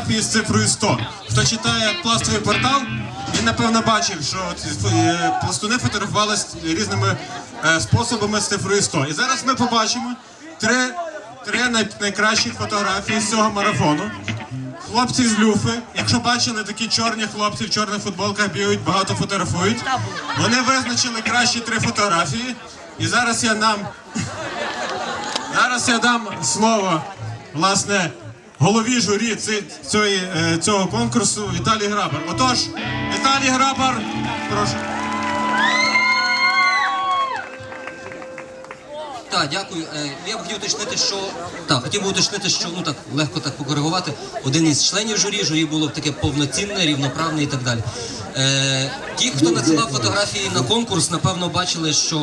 фотографії з цифрою 100. Хто читає пластовий портал, він напевно бачив, що е, пластуни фотографувалися різними е, способами з цифрою 100. І зараз ми побачимо три, три най- найкращих фотографії з цього марафону. Хлопці з люфи, якщо бачили такі чорні хлопці в чорних футболках бігають, багато фотографують. Вони визначили кращі три фотографії. І зараз я нам зараз я дам слово власне голові журі е, цього конкурсу Віталій Грабар. Отож, Віталій Грабар, прошу. Так, дякую. Е, Я б хотів уточнити, що так, хотів би уточнити, що ну так легко так покоригувати. Один із членів журі, журі було таке повноцінне, рівноправне і так далі. Е, ті, хто надсилав фотографії на конкурс, напевно, бачили, що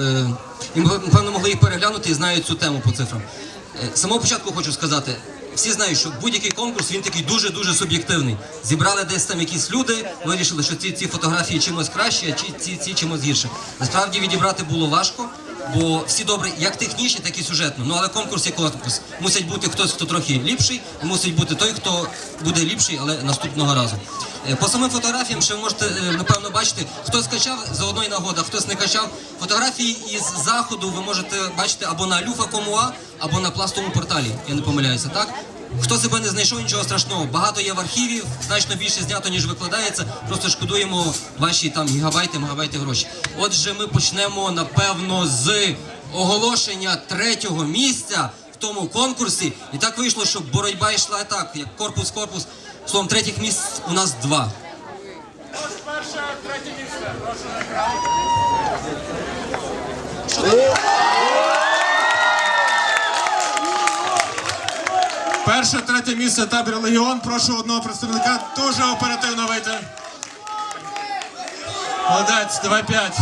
е, і, напевно могли їх переглянути і знають цю тему по цифрам. Е, самого початку хочу сказати. Всі знають, що будь-який конкурс він такий дуже дуже суб'єктивний. Зібрали десь там якісь люди, вирішили, що ці, ці фотографії чимось краще, а ці, ці, ці чимось гірше. Насправді відібрати було важко, бо всі добре, як технічні, так і сюжетно. Ну але конкурс є конкурс. Мусить бути хтось, хто трохи ліпший, мусить бути той, хто буде ліпший, але наступного разу. Е, По самим фотографіям ще ви можете е, напевно бачити, хто скачав за одної нагода, хтось не качав. Фотографії із заходу ви можете бачити або на люфа.com.ua, або на пластовому порталі. Я не помиляюся, так? Хто себе не знайшов, нічого страшного. Багато є в архіві, значно більше знято, ніж викладається. Просто шкодуємо ваші там гігабайти, мегабайти гроші. Отже, ми почнемо напевно з оголошення третього місця в тому конкурсі. І так вийшло, що боротьба йшла так, як корпус, корпус. Словом, третіх місць у нас два. Перше, третє місце табір Легіон. Прошу одного представника дуже оперативно вийти. Молодець, давай п'ять.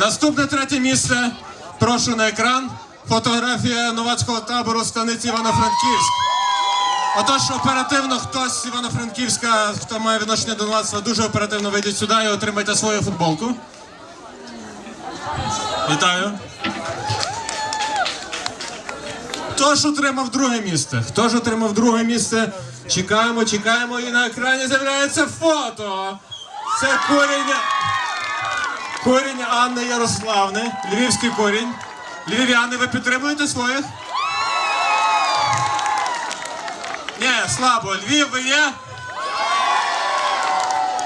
Наступне третє місце. Прошу на екран. Фотографія новацького табору станиці Івано-Франківськ. Отож, оперативно хтось з Івано-Франківська, хто має відношення до новацтва, дуже оперативно вийдіть сюди і отримайте свою футболку. Вітаю. Хто ж отримав друге місце? Хто ж отримав друге місце? Чекаємо, чекаємо, і на екрані з'являється фото. Це корінь. Корінь Анни Ярославни, львівський корінь. Львів'яни, ви підтримуєте своїх? Ні, слабо. Львів ви є?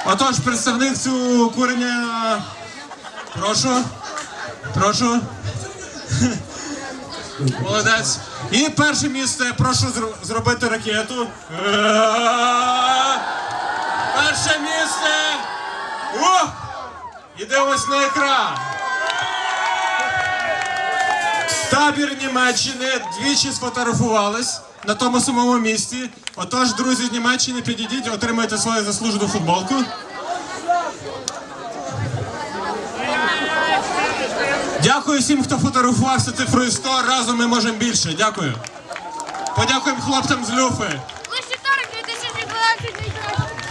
Отож, представник цього кореня. Прошу. Прошу. Молодець. І перше місце прошу зробити ракету. Перше місце. О! Ідемось на екран. Табір Німеччини двічі сфотографувались на тому самому місці. Отож, друзі з Німеччини, підійдіть, отримайте свою заслужену футболку. Дякую всім, хто фотографувався цифрою 100. Разом ми можемо більше. Дякую. Подякуємо хлопцям з Люфи. Лише 2012 найкраще.